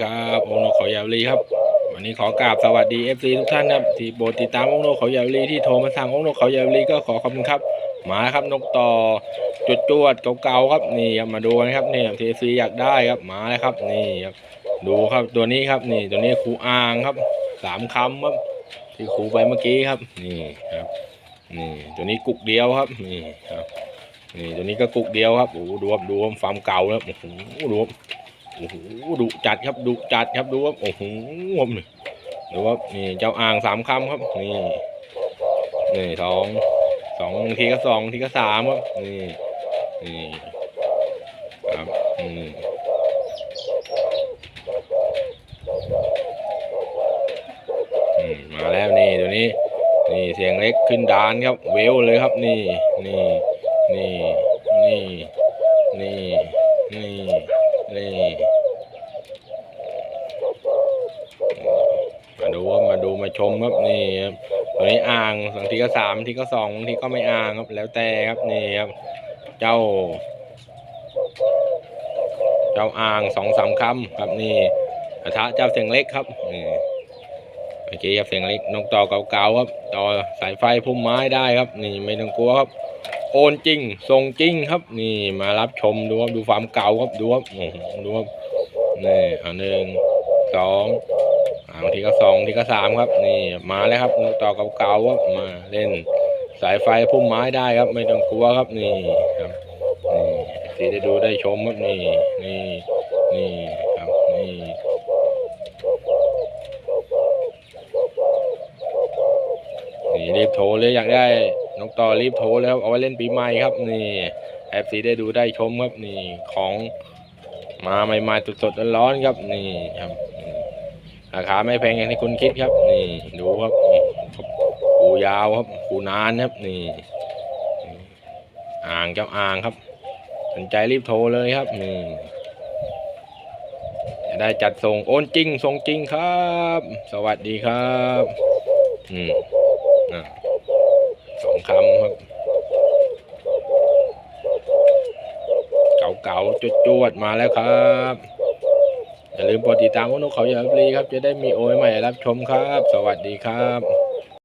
ครับองค์นกเขายาวลีครับ วันนี้ขอกราบสวัสดี FC ทุกท่านครับที่โปรดติดตามองค์นกเขายาวลีที่โทรมาสั่งองค์นกเขายาวลีก็ขอขอบคุณครับมาครับนกต่อจุดจวดเก่าๆครับนี่ครับมาดูนะครับนี่ทีซีอยากได้ครับมาเลยครับนี่ครับดูครับตัวนี้ครับนี่ตัวนี้ครูอ่างครับสามคำครับที่ครูไปเมื่อกี้ครับนี่ครับนี่ตัวนี้กุกเดียวครับนี่ครับนี่ตัวนี้ก็กุกเดียวครับโอ้ดูครับดูครับฟามเก่าแล้วโอ้โหดู โอ้โหดุจัดครับดุจัดครับดูว่าโอ้โหผมนี่ดูว่านี่เจ้าอ่างสามคำครับ นี่นี่สองสองทีก็สองทีก็สามครับนี่นี่ครับมอืมมาแล้วนี่ตัวนี้ นี่เสียงเล็กขึ้นดานครับ เวลเลยครับนี่นี่นี่นี่นี่นี่ นี่มาดูครับมาดูมาชมครับนี่ครับตัวนี้อ่างบางทีก็สามบางทีก็สองบางทีก็ไม่อ่างครับ แล้วแต่ครับนี่ครับ เจ้า เจ้าอ่างสองสามคำครับนี่กระทะเจ้าเสียงเล็กครับนี่เมื่อกี้ครับเสียงเล็กนกต่อเก่าๆครับ ต่อสายไฟพุ่มไม้ได้ครับ นี่ไม่ต้องกลัวครับ โอนจริงส่งจริงครับนี่มารับชมดูครับดูความเก่าครับดูครับโอ้โหดูครับนี่อันหนึ่งสองบางทีก็สองทีก็สามครับ นี่มาแล้วครับนกต่อเก่าๆครับมาเล่นสายไฟพุ่มไม้ได้ครับ ไม่ต้องกลัวครับนี่ครับนี่ที่ได้ดูได้ชมครับนี่นี่นี่ครับนี่นี่รีบโทรเลยอยากได้ นกต่อรีบโทรแล้วเอาไว้เล่นปีใหม่ครับ นี่แอฟซีได้ดูได้ชมครับนี่ของมาใหม่ๆสดๆร้อนๆครับนี่ครับราคาไม่แพงอย่างที่คุณคิดครับ นี่ดูครับคูยาวครับคูนานครับ นี่ อ่างเจ้าอ่างครับ สนใจรีบโทรเลยครับนี่จะได้จัดส่งโอนจริงส่งจริงครับ สวัสดีครับ อืมอะ สองคำครับ เก่าๆจวดๆมาแล้วครับ อย่าลืมกดติดตามพวกนกเขาอย่ารีครับ จะได้มีโอ้ยใหม่รับชมครับ สวัสดีครับ